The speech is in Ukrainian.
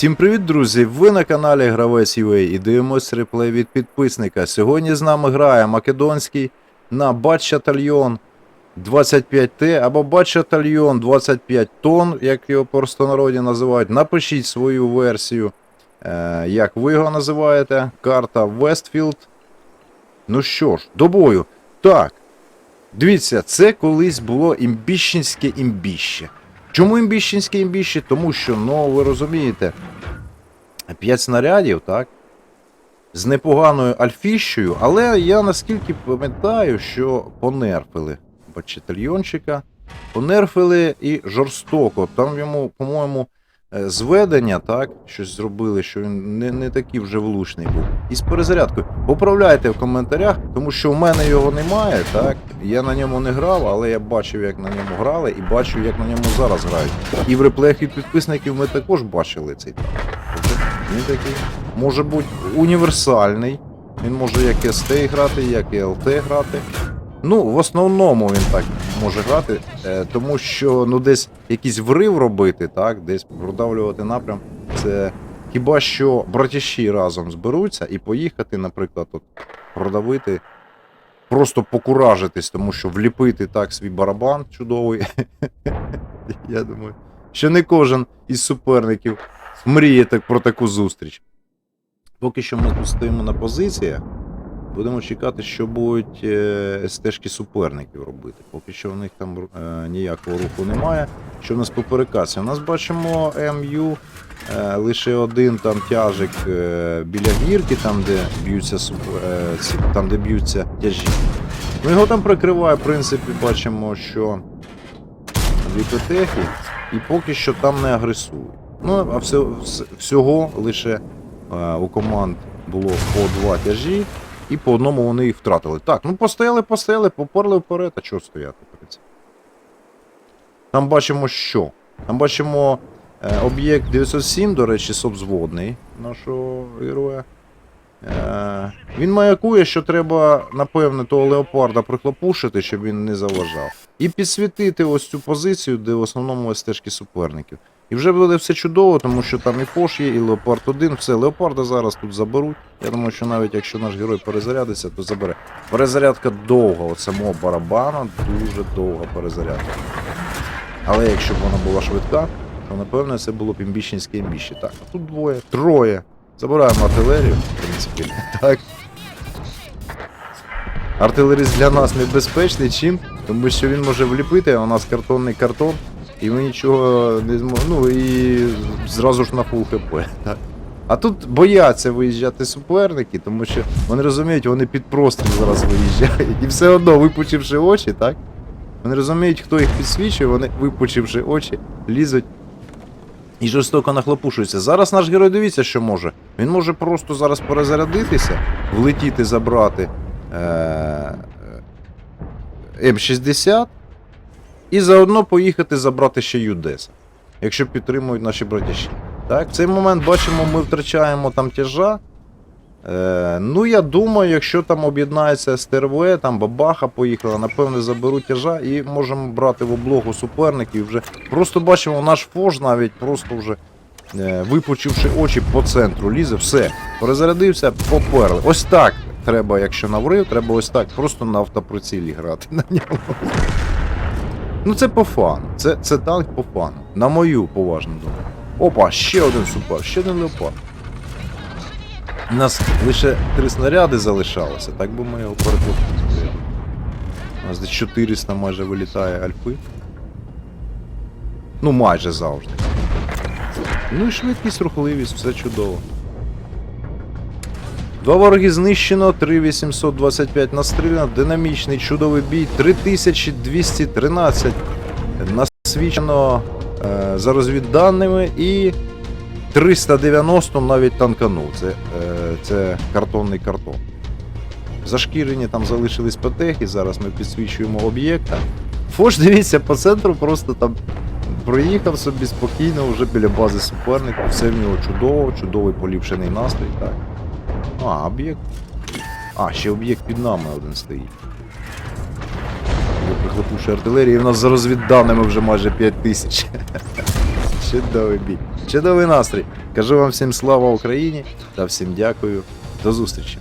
Всім привіт, друзі! Ви на каналі Гравець UA і дивимось реплей від підписника. Сьогодні з нами грає Македонський на Батчатальйон 25Т або Батчатальйон 25 тонн, як його простонароді називають. Напишіть свою версію, е, як ви його називаєте. Карта Вестфілд. Ну що ж, до бою. Так. Дивіться, це колись було імбіщенське імбіще. Чому імбіщенське імбіще? Тому що, ну ви розумієте, 5 снарядів, так? З непоганою альфіщею, але я наскільки пам'ятаю, що понерфили батальйончика, понерфили і жорстоко. Там йому, по-моєму, зведення, так, щось зробили, що він не, не такий вже влучний був. І з перезарядкою. Поправляйте в коментарях, тому що в мене його немає, так? Я на ньому не грав, але я бачив, як на ньому грали, і бачу, як на ньому зараз грають. І в реплеях від підписників ми також бачили цей танк. Тобто Він такий може бути універсальний. Він може як СТ грати, як і ЛТ грати. Ну, в основному він так може грати, е, тому що ну десь якийсь врив робити, так, десь продавлювати напрям. Це хіба що братяші разом зберуться і поїхати, наприклад, от, продавити, просто покуражитись, тому що вліпити так свій барабан чудовий. Я думаю, що не кожен із суперників мріє так про таку зустріч. Поки що ми тут стоїмо на позиціях. Будемо чекати, що будуть е, стежки суперників робити. Поки що в них там е, ніякого руху немає. Що в нас по перекасі? У нас бачимо МЮ, е, лише один там тяжик біля гірки, там де б'ються там, де б'ються тяжі. Ну його там прикриває, в принципі, бачимо, що дві і поки що там не агресують. Ну, а всього лише у команд було по два тяжі, і по одному вони їх втратили. Так, ну постояли, постояли, поперли вперед, а чого стояти? принципі? Там бачимо що? Там бачимо е, об'єкт 907, до речі, собзводний нашого героя. Е, він маякує, що треба, напевне, того леопарда прихлопушити, щоб він не заважав. І підсвітити ось цю позицію, де в основному стежки суперників. І вже буде все чудово, тому що там і Пош є, і Леопард 1, все, Леопарда зараз тут заберуть. Я думаю, що навіть якщо наш герой перезарядиться, то забере. Перезарядка довга, от самого барабана дуже довга перезарядка. Але якщо б вона була швидка, то напевно це було б імбіщенське імбіще. Так, а тут двоє, троє. Забираємо артилерію, в принципі. Так. Артилеріст для нас небезпечний чим, тому що він може вліпити, а у нас картонний картон, і ми нічого не зможемо. Ну і зразу ж на фул хп. Так. А тут бояться виїжджати суперники, тому що вони розуміють, вони під простріл зараз виїжджають. І все одно, випучивши очі, так? Вони розуміють, хто їх підсвічує, вони, випучивши очі, лізуть і жорстоко нахлопушуються. Зараз наш герой дивіться, що може. Він може просто зараз перезарядитися, влетіти, забрати е- М60 і заодно поїхати забрати ще Юдеса, якщо підтримують наші братіші. Так, в цей момент бачимо, ми втрачаємо там тяжа. Е, ну, я думаю, якщо там об'єднається СТРВ, там бабаха поїхала, напевно, заберуть тяжа і можемо брати в облогу суперників. Вже просто бачимо, наш фож навіть просто вже е, випучивши очі по центру, лізе, все, перезарядився, поперли. Ось так треба, якщо наврив, треба ось так, просто на автоприцілі грати на ньому. Ну це по фану. Це, це танк по фану. На мою поважну думку. Опа, ще один супер, ще один леопард. У нас лише три снаряди залишалося, так би ми його переклопили. У нас десь 400 майже вилітає альфи. Ну, майже завжди. Ну і швидкість, рухливість, все чудово. Два вороги знищено, 3825 настріляно, динамічний чудовий бій, 3213 насвічено е, за розвідданими і 390 навіть танканув. Це, е, це картонний картон. Зашкірені там залишились патехи, зараз ми підсвічуємо об'єкта. Фош, дивіться, по центру просто там проїхав собі спокійно вже біля бази суперника. Все в нього чудово, чудовий поліпшений настрій. Так. А, об'єкт. А, ще об'єкт під нами один стоїть. Я прихлопнувши артилерії, і в нас за розвідданими вже майже 5 тисяч. Чудовий бій. Чудовий настрій. Кажу вам всім слава Україні та всім дякую. До зустрічі.